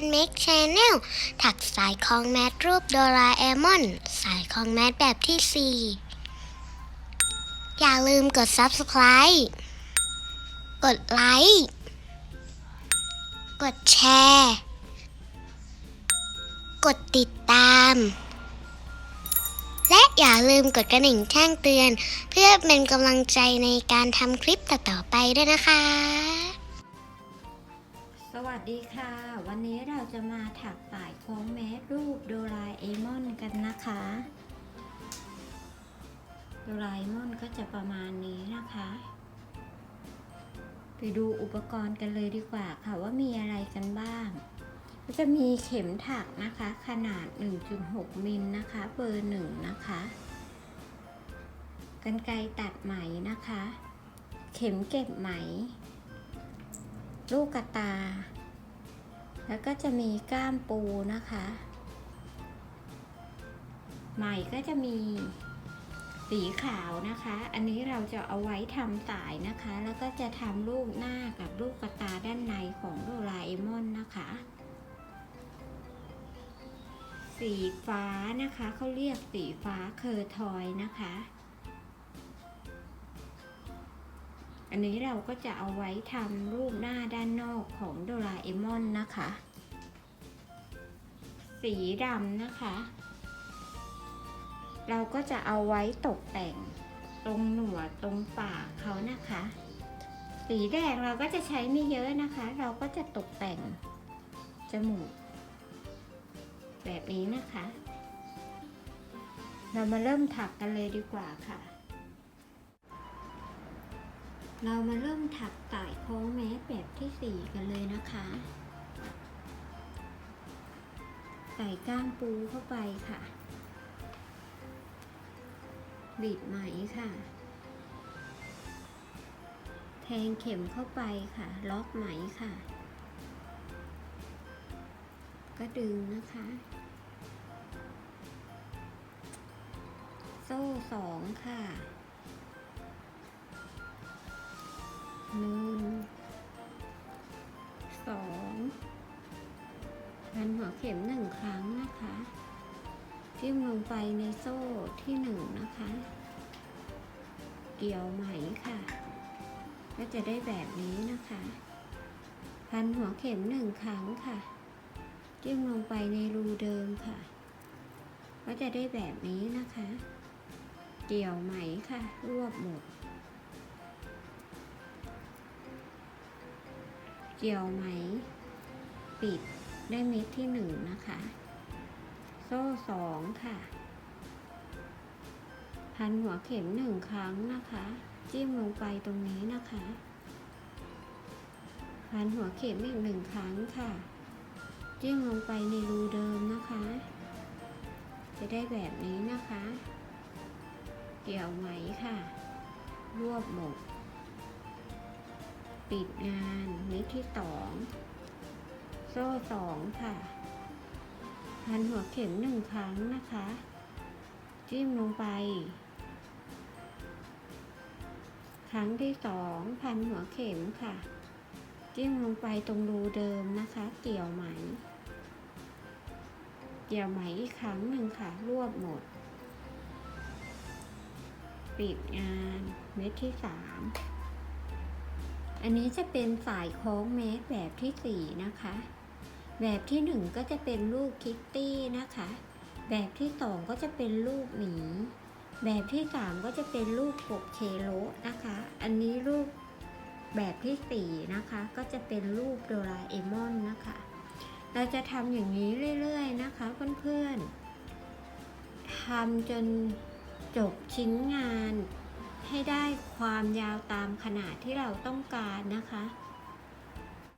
นเมกชแนลถักสายคล้องแมทรูปโดราเอมอน สายคล้องแมทแบบที่ 4 อย่าลืมกด Subscribe กดไลค์ กดแชร์ กดติดตาม และอย่าลืมกดกระดิ่งแจ้งเตือน เพื่อเป็นกำลังใจในการทำคลิปต่อๆไปด้วยนะคะ สวัสดีค่ะ วันนี้เราจะมาถักสายคล้องแมสรูปโดราเอมอนกันนะคะ โดราเอมอนก็จะประมาณนี้นะคะ ไปดูอุปกรณ์กันเลยดีกว่าค่ะว่ามีอะไรกันบ้าง ก็จะมีเข็มถักนะคะ ขนาด 1.6 มิลนะคะ เบอร์หนึ่งนะคะกันไกรตัดไหมนะคะ เข็มเก็บไหม ลูกกระตา แล้วก็จะมีก้ามปูนะคะไหม่ก็จะมีสีขาวนะคะ อันนี้เราจะเอาไว้ทำสายนะคะ แล้วก็จะทำลูกหน้ากับลูกกระตาด้านในของโดราเอมอนนะคะ สีฟ้านะคะเขาเรียกสีฟ้าเคอร์ทอยนะคะ อันนี้เราก็จะเอาไว้ทำรูปหน้าด้านนอกของโดราเอมอนนะคะ สีดำนะคะ เราก็จะเอาไว้ตกแต่งตรงหนวดตรงปากเขานะคะ สีแดงเราก็จะใช้ไม่เยอะนะคะ เราก็จะตกแต่งจมูก แบบนี้นะคะ เรามาเริ่มถักกันเลยดีกว่าค่ะ เรามาเริ่มถักสายโค้งแมสแบบที่สี่กันเลยนะคะใส่ก้ามปูเข้าไปค่ะ บีบไหมค่ะ แทงเข็มเข้าไปค่ะ ล็อกไหมค่ะ ก็ดึงนะคะ โซ่สองค่ะ เข็มหนึ่งครั้งนะคะ จิ้มลงไปในโซ่ที่หนึ่งนะคะ เกี่ยวไหมค่ะ ก็จะได้แบบนี้นะคะ พันหัวเข็มหนึ่งครั้งค่ะ จิ้มลงไปในรูเดิมค่ะ ก็จะได้แบบนี้นะคะ เกี่ยวไหมค่ะ รวบหมดเกี่ยวไหม ปิด ได้เม็ดที่หนึ่งนะคะ โซ่สองค่ะ พันหัวเข็มหนึ่งครั้งนะคะ จิ้มลงไปตรงนี้นะคะ พันหัวเข็มอีกหนึ่งครั้งค่ะ จิ้มลงไปในรูเดิมนะคะ จะได้แบบนี้นะคะ เกี่ยวไหมค่ะ รวบหมดปิดงานเม็ดที่สอง ซ่สองค่ะพันหัวเข็มหนึ่งครั้งนะคะ จิ้มลงไป ครั้งที่สองพันหัวเข็มค่ะ จิ้มลงไปตรงรูเดิมนะคะ เกี่ยวไหม เกี่ยวไหมอีกครั้งหนึ่งค่ะ รวบหมด ปิดงานเม็ดที่สามอันนี้จะเป็นสายโค้งเมตรแบบที่สี่นะคะ แบบที่หนึ่งก็จะเป็นลูกคิตตี้นะคะ แบบที่สองก็จะเป็นลูกหมีแบบที่สามก็จะเป็นลูกกบเคโลนะคะ อันนี้ลูกแบบที่สี่นะคะ ก็จะเป็นลูกโดราเอมอนนะคะ เราจะทำอย่างนี้เรื่อยๆนะคะเพื่อนๆทำจนจบชิ้นงาน ให้ได้ความยาวตามขนาดที่เราต้องการนะคะ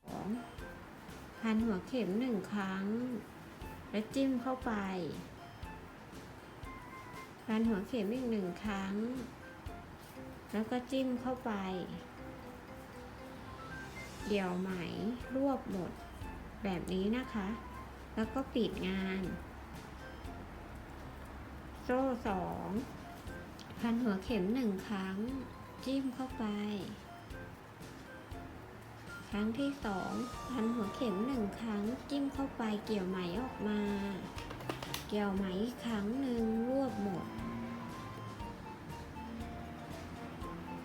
สอง พันหัวเข็มหนึ่งครั้ง แล้วจิ้มเข้าไป พันหัวเข็มอีกหนึ่งครั้ง แล้วก็จิ้มเข้าไปเกี่ยวไหมรวบหมด แบบนี้นะคะ แล้วก็ปิดงาน โซ่สองพันหัวเข็มหนึ่งครั้ง จิ้มเข้าไป ครั้งที่สองพันหัวเข็มหนึ่งครั้ง จิ้มเข้าไปเกี่ยวไหมออกมา เกี่ยวไหมอีกครั้งหนึ่งรวบหมด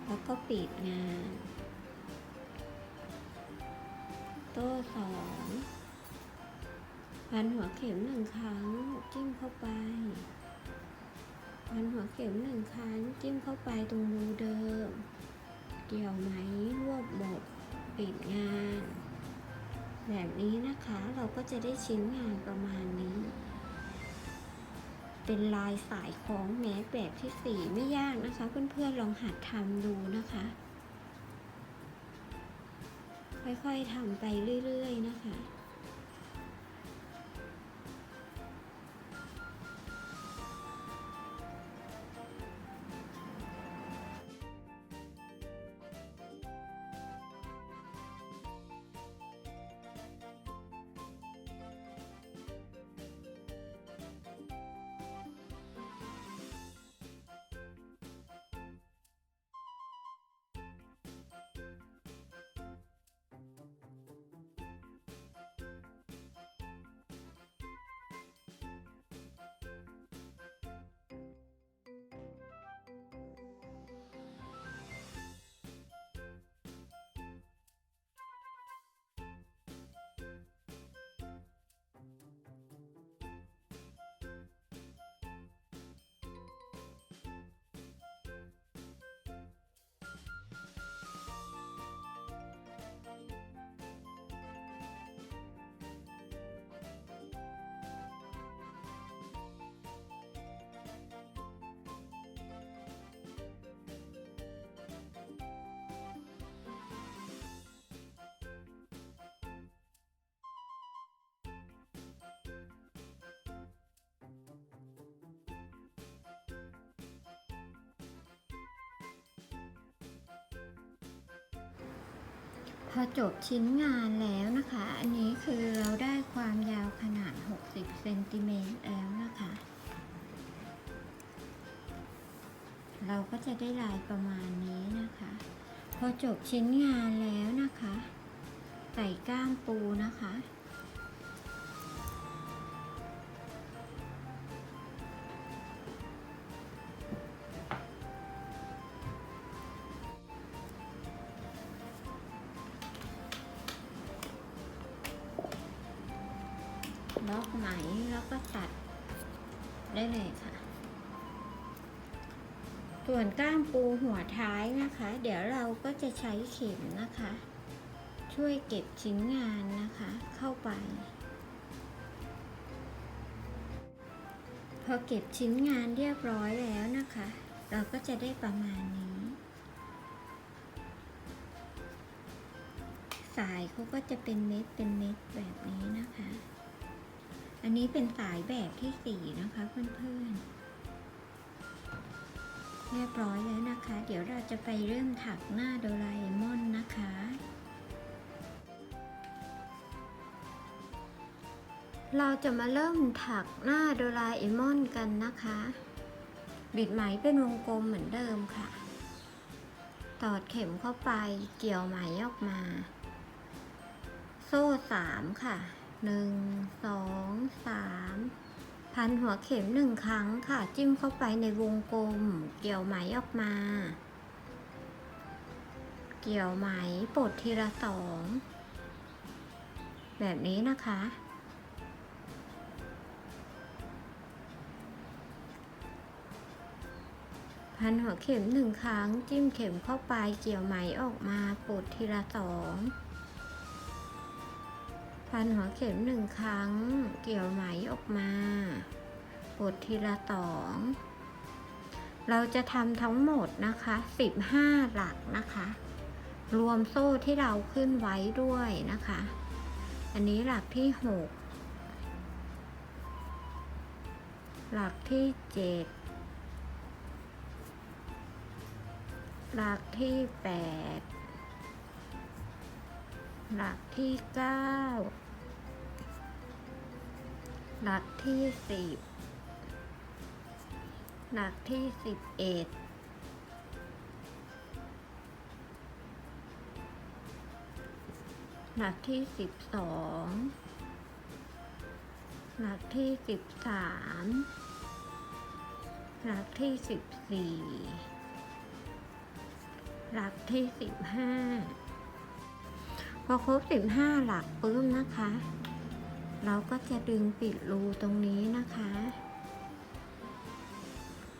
แล้วก็ปิดงาน โต้สองพันหัวเข็มหนึ่งครั้ง จิ้มเข้าไปพันหัวเข็มหนึ่งครั้ง จิ้มเข้าไปตรงรูเดิม เกี่ยวไหมรวบหมด ปิดงาน แบบนี้นะคะเราก็จะได้ชิ้นงานประมาณนี้ เป็นลายสายคล้องแม้แบบที่สี่ไม่ยากนะคะ เพื่อนๆลองหัดทำดูนะคะ ค่อยๆทำไปเรื่อย ๆ นะคะ พอจบชิ้นงานแล้วนะคะ อันนี้คือเราได้ความยาวขนาด 60เซนติเมตรแล้วนะคะ เราก็จะได้ลายประมาณนี้นะคะ พอจบชิ้นงานแล้วนะคะ ใส่ก้ามปูนะคะ นะคะ เดี๋ยวเราก็จะใช้เข็มนะคะ ช่วยเก็บชิ้นงานนะคะ เข้าไป พอเก็บชิ้นงานเรียบร้อยแล้วนะคะ เราก็จะได้ประมาณนี้ สายเขาก็จะเป็นเม็ดเป็นเม็ดแบบนี้นะคะ อันนี้เป็นสายแบบที่สี่นะคะเพื่อนๆ เรียบร้อยแล้วนะคะ เดี๋ยวเราจะไปเริ่มถักหน้าโดราเอมอนนะคะ เราจะมาเริ่มถักหน้าโดราเอมอนกันนะคะ บิดไหมเป็นวงกลมเหมือนเดิมค่ะ ตอดเข็มเข้าไปเกี่ยวไหมออกมา โซ่สามค่ะหนึ่งสองสาม พันหัวเข็มหนึ่งครั้งค่ะ จิ้มเข้าไปในวงกลม เกี่ยวไหมออกมา เกี่ยวไหมปลดทีละสองแบบนี้นะคะ พันหัวเข็มหนึ่งครั้ง จิ้มเข็มเข้าไปเกี่ยวไหมออกมาปลดทีละสอง พันหัวเข็มหนึ่งครั้ง เกี่ยวไหมออกมาปดทีละสองเราจะทำทั้งหมดนะคะสิบห้าหลักนะคะ รวมโซ่ที่เราขึ้นไว้ด้วยนะคะ อันนี้หลักที่หกหลักที่เจ็ดหลักที่แปด หลักที่เก้าหลักที่สิบหลักที่สิบเอ็ดหหลักที่สิบสอง หลักที่สิบสาม หลักที่สิบสี่ หลักที่สิบห้า พอครบสิบห้าหลักปุ๊บนะคะ เราก็จะดึงปิดรูตรงนี้นะคะ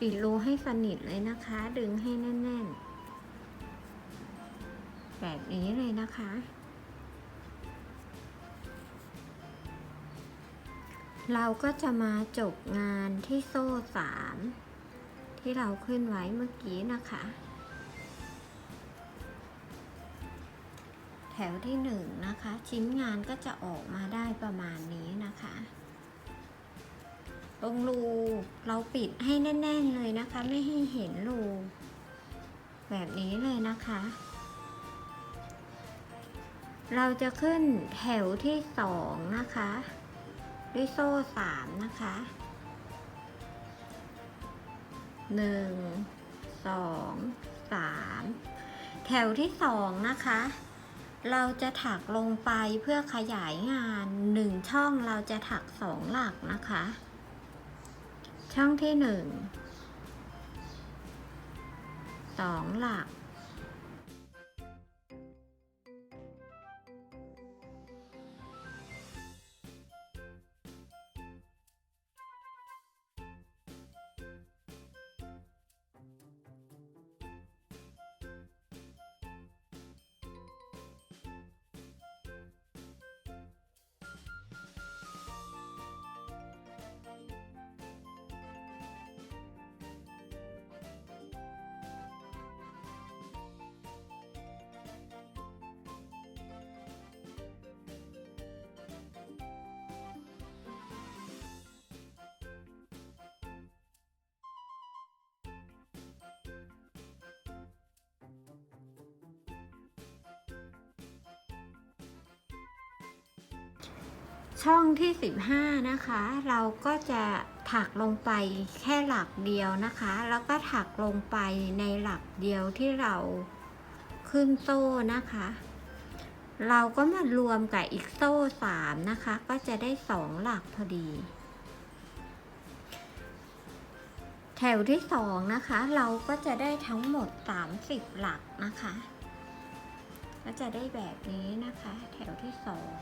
ปิดรูให้สนิทเลยนะคะ ดึงให้แน่น ๆ แบบนี้เลยนะคะ เราก็จะมาจบงานที่โซ่สามที่เราขึ้นไว้เมื่อกี้นะคะ แถวที่หนึ่งนะคะ ชิ้นงานก็จะออกมาได้ประมาณนี้นะคะ ตรงรูเราปิดให้แน่น ๆเลยนะคะ ไม่ให้เห็นรู แบบนี้เลยนะคะ เราจะขึ้นแถวที่สองนะคะ ด้วยโซ่สามนะคะหนึ่งสองสามแถวที่สองนะคะ เราจะถักลงไปเพื่อขยายงานหนึ่งช่องเราจะถักสองหลักนะคะ ช่องที่หนึ่งสองหลัก ช่องที่ 15 นะคะ เราก็จะถักลงไปแค่หลักเดียวนะคะ แล้วก็ถักลงไปในหลักเดียวที่เราขึ้นโซ่นะคะ เราก็มารวมกับอีกโซ่สามนะคะ ก็จะได้สองหลักพอดี แถวที่สองนะคะ เราก็จะได้ทั้งหมด 30 หลักนะคะ ก็จะได้แบบนี้นะคะ แถวที่สอง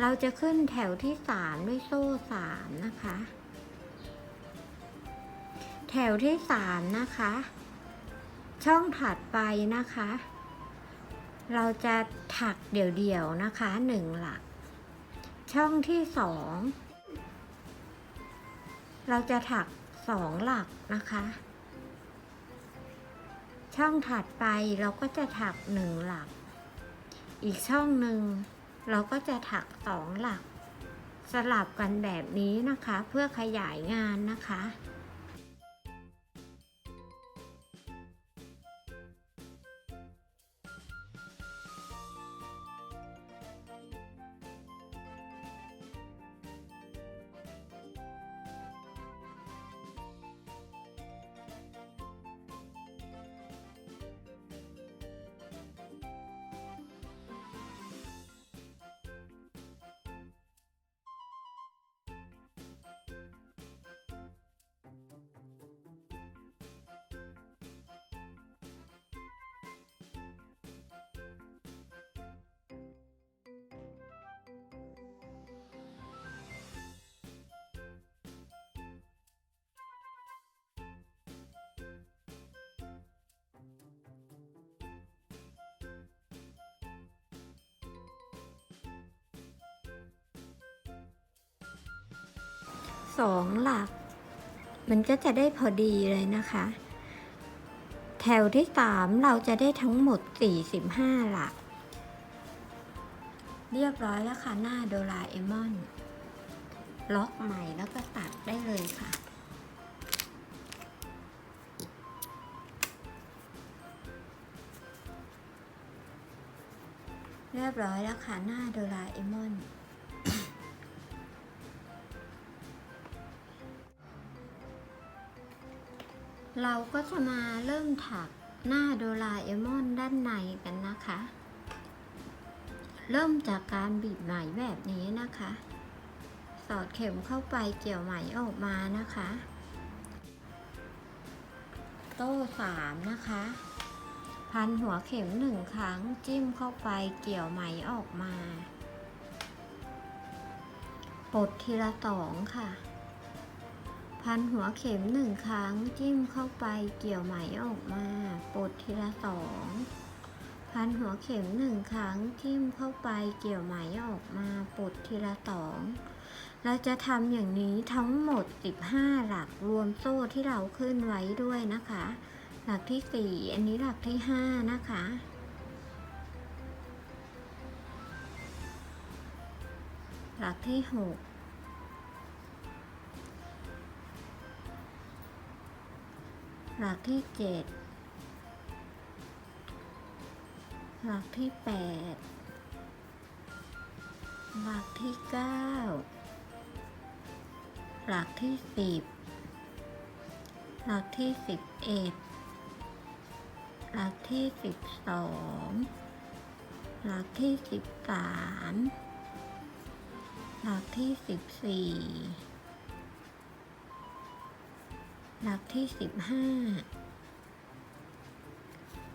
เราจะขึ้นแถวที่สามด้วยโซ่สามนะคะ แถวที่สามนะคะ ช่องถัดไปนะคะ เราจะถักเดี่ยวๆนะคะหนึ่งหลัก ช่องที่สองเราจะถักสองหลักนะคะ ช่องถัดไปเราก็จะถักหนึ่งหลัก อีกช่องหนึ่ง เราก็จะถักสองหลักสลับกันแบบนี้นะคะ เพื่อขยายงานนะคะ สองหลัก มันก็จะได้พอดีเลยนะคะ แถวที่สามเราจะได้ทั้งหมด 45 หลัก เรียบร้อยแล้วค่ะหน้าโดราเอมอน ล็อกใหม่แล้วก็ตัดได้เลยค่ะเรียบร้อยแล้วค่ะหน้าโดราเอมอน เราก็จะมาเริ่มถักหน้าโดราเอมอนด้านในกันนะคะ เริ่มจากการบีบไหมแบบนี้นะคะ สอดเข็มเข้าไปเกี่ยวไหมออกมานะคะ โต้สามนะคะ พันหัวเข็มหนึ่งครั้งจิ้มเข้าไปเกี่ยวไหมออกมา ปลดทีละสองค่ะ พันหัวเข็มหนึ่งครั้งจิ้มเข้าไปเกี่ยวไหมออกมาปลดทีละสองพันหัวเข็มหนึ่งครั้งจิ้มเข้าไปเกี่ยวไหมออกมาปลดทีละสองเราจะทำอย่างนี้ทั้งหมด 15 หลักรวมโซ่ที่เราขึ้นไว้ด้วยนะคะ หลักที่ 4 อันนี้หลักที่ 5 นะคะหลักที่ 6 หลักที่เจ็ดหลักที่แปดหลักที่เก้าหลักที่สิบหลักที่สิบเอ็ดหลักที่สิบสองหลักที่สิบสามหลักที่สิบสี่ หลักที่สิบห้า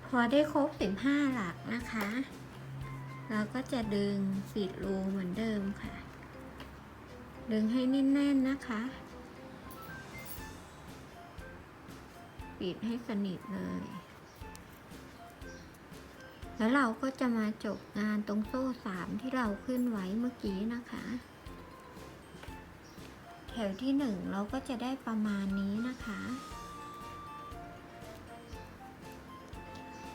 พอได้ครบสิบห้าหลักนะคะ เราก็จะดึงปิดรูเหมือนเดิมค่ะ ดึงให้แน่นๆนะคะ ปิดให้สนิทเลย แล้วเราก็จะมาจบงานตรงโซ่สามที่เราขึ้นไว้เมื่อกี้นะคะ แถวที่หนึ่งเราก็จะได้ประมาณนี้นะคะ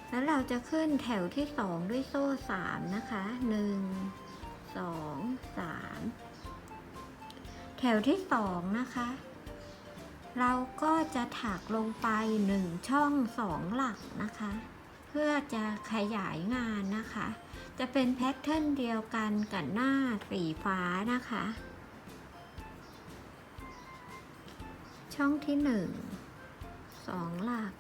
แล้วเราจะขึ้นแถวที่สองด้วยโซ่สามนะคะหนึ่งสองสามแถวที่สองนะคะ เราก็จะถักลงไปหนึ่งช่องสองหลักนะคะ เพื่อจะขยายงานนะคะ จะเป็นแพทเทิร์นเดียวกันกับหน้าสีฟ้านะคะ ช่องที่หนึ่งสองหลัก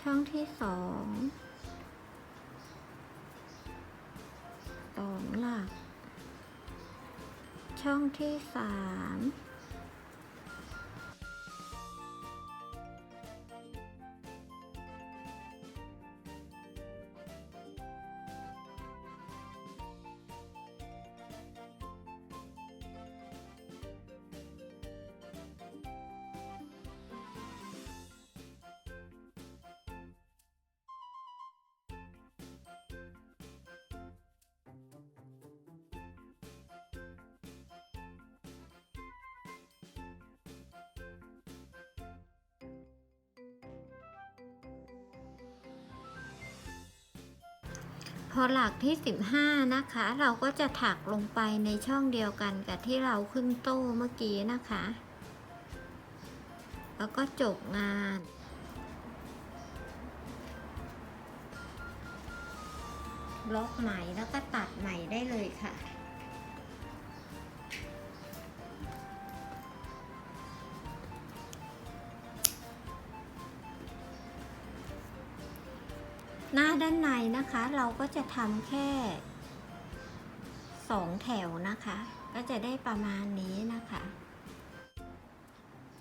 ช่องที่สองสองหลัก ช่องที่สาม พอหลักที่ 15 นะคะ เราก็จะถักลงไปในช่องเดียวกันกับที่เราขึ้นโต้เมื่อกี้นะคะ แล้วก็จบงานล็อกไหมแล้วก็ตัดไหมได้เลยค่ะ หน้าด้านในนะคะ เราก็จะทำแค่สองแถวนะคะ ก็จะได้ประมาณนี้นะคะ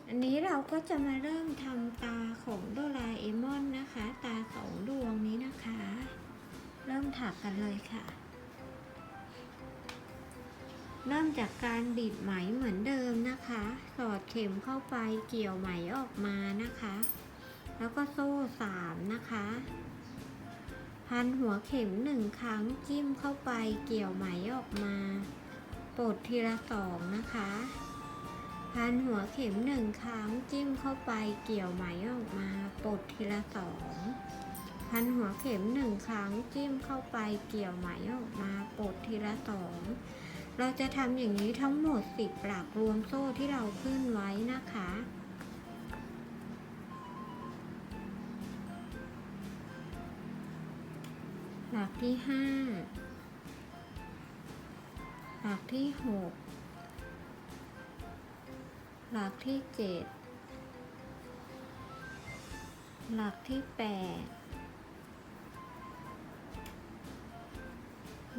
อันนี้เราก็จะมาเริ่มทำตาของโดราเอมอนนะคะ ตาสองดวงนี้นะคะ เริ่มถักกันเลยค่ะ เริ่มจากการบีบไหมเหมือนเดิมนะคะ สอดเข็มเข้าไปเกี่ยวไหมออกมานะคะ แล้วก็โซ่สามนะคะ พันหัวเข็มหนึ่งครั้งจิ้มเข้าไปเกี่ยวไหมออกมาปลดทีละสองนะคะ พันหัวเข็มหนึ่งครั้งจิ้มเข้าไปเกี่ยวไหมออกมาปลดทีละสองพันหัวเข็มหนึ่งครั้งจิ้มเข้าไปเกี่ยวไหมออกมาปลดทีละสองเราจะทำอย่างนี้ทั้งหมดสิบหลักรวมโซ่ที่เราขึ้นไว้นะคะ ลักที่ห้าหลักที่หกหลักที่เจ็ดหหลักที่แปด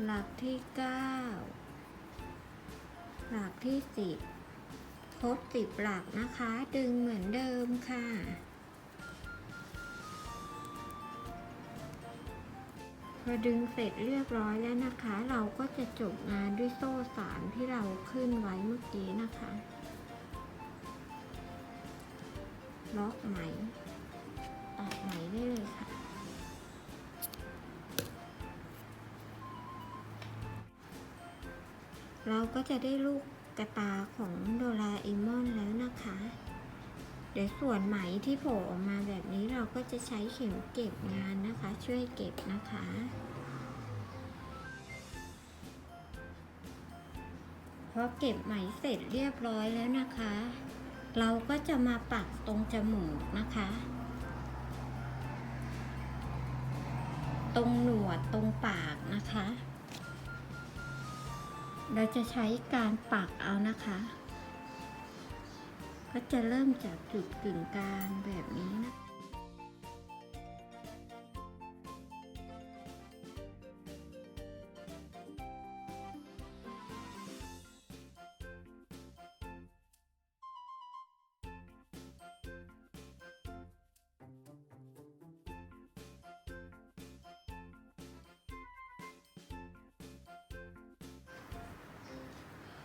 หลักที่เก้าหลักที่สิบครบสิบหลักนะคะ ดึงเหมือนเดิมค่ะ พอดึงเสร็จเรียบร้อยแล้วนะคะ เราก็จะจบงานด้วยโซ่สามที่เราขึ้นไว้เมื่อกี้นะคะล็อกไหมตัดไหมได้เลยค่ะ เราก็จะได้ลูกกระตาของโดราเอมอนแล้วนะคะ เดี๋ยวส่วนไหมที่โผล่ออกมาแบบนี้เราก็จะใช้เข็มเก็บงานนะคะ ช่วยเก็บนะคะพอเก็บไหมเสร็จเรียบร้อยแล้วนะคะ เราก็จะมาปักตรงจมูกนะคะ ตรงหนวดตรงปากนะคะ เราจะใช้การปักเอานะคะ ก็จะเริ่มจากจุดกึ่งกลางแบบนี้นะ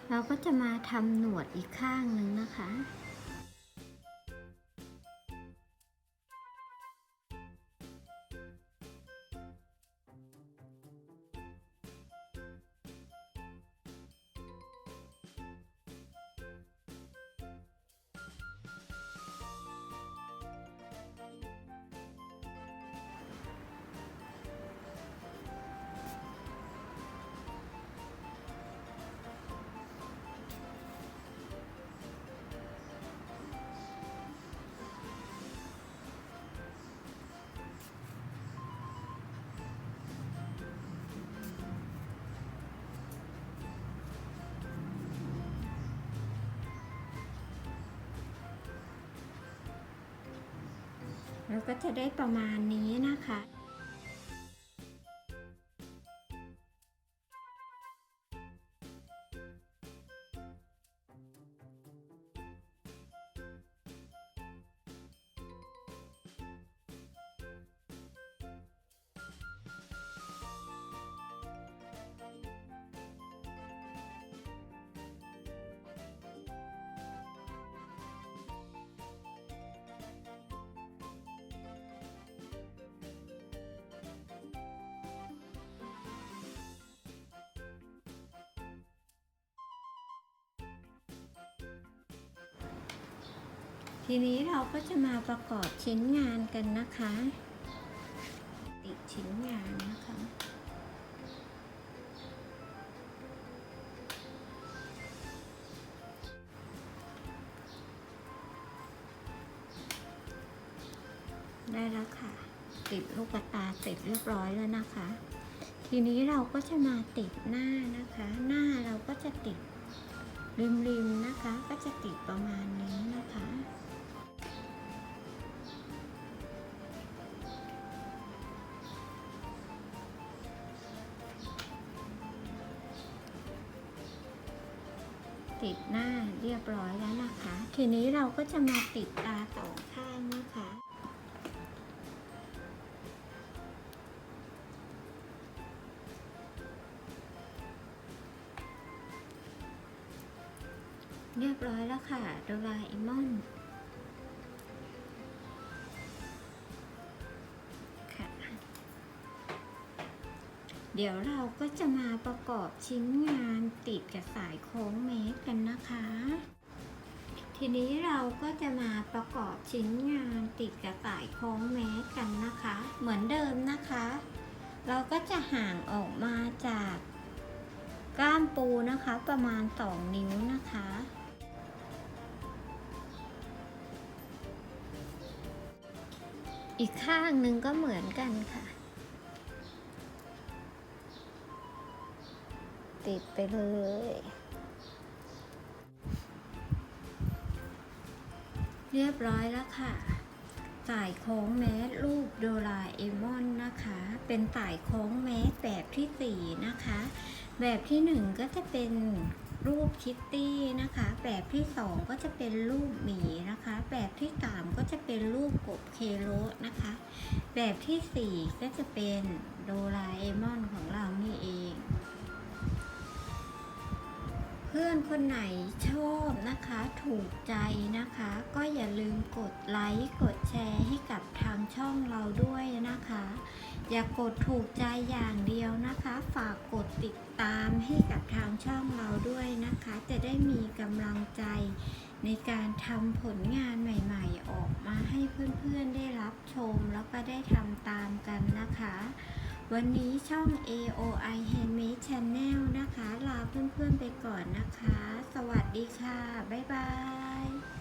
เราก็จะมาทำหนวดอีกข้างหนึ่งนะคะ แล้วก็จะได้ประมาณนี้นะคะ ทีนี้เราก็จะมาประกอบชิ้นงานกันนะคะ ติดชิ้นงานนะคะ ได้แล้วค่ะ ติดลูกตาเสร็จเรียบร้อยแล้วนะคะ ทีนี้เราก็จะมาติดหน้านะคะ หน้าเราก็จะติดริมๆนะคะ ก็จะติดประมาณนี้นะคะ ยบร้อยแล้วนะคะ ทีนี้เราก็จะมาติดตาสองข้างนะคะเรียบร้อยแล้วค่ะโดราเอมอน เดี๋ยวเราก็จะมาประกอบชิ้นงานติดกับสายโค้งเมตรกันนะคะ ทีนี้เราก็จะมาประกอบชิ้นงานติดกับสายโค้งเมตรกันนะคะ เหมือนเดิมนะคะ เราก็จะห่างออกมาจากก้ามปูนะคะประมาณ 2 นิ้วนะคะอีกข้างหนึ่งก็เหมือนกันค่ะ ติดไปเลย เรียบร้อยแล้วค่ะสายโค้งแมสรูปโดราเอมอนนะคะ เป็นสายโค้งแมสแบบที่สี่นะคะ แบบที่หนึ่งก็จะเป็นรูปคิตตี้นะคะ แบบที่สองก็จะเป็นรูปหมีนะคะ แบบที่สามก็จะเป็นรูปกบเคโรนะคะ แบบที่สี่ก็จะเป็นโดราเอมอนของเรานี่เอง พื่อนคนไหนชอบนะคะ ถูกใจนะคะ ก็อย่าลืมกดไลค์กดแชร์ให้กับทางช่องเราด้วยนะคะ อย่ากดถูกใจอย่างเดียวนะคะ ฝากกดติดตามให้กับทางช่องเราด้วยนะคะ จะได้มีกำลังใจในการทำผลงานใหม่ๆ ออกมาให้เพื่อนๆได้รับชมแล้วก็ได้ทำตามกันนะคะ วันนี้ช่อง AOI Handmade Channel นะคะ ลาเพื่อนๆไปก่อนนะคะ สวัสดีค่ะ บ๊ายบาย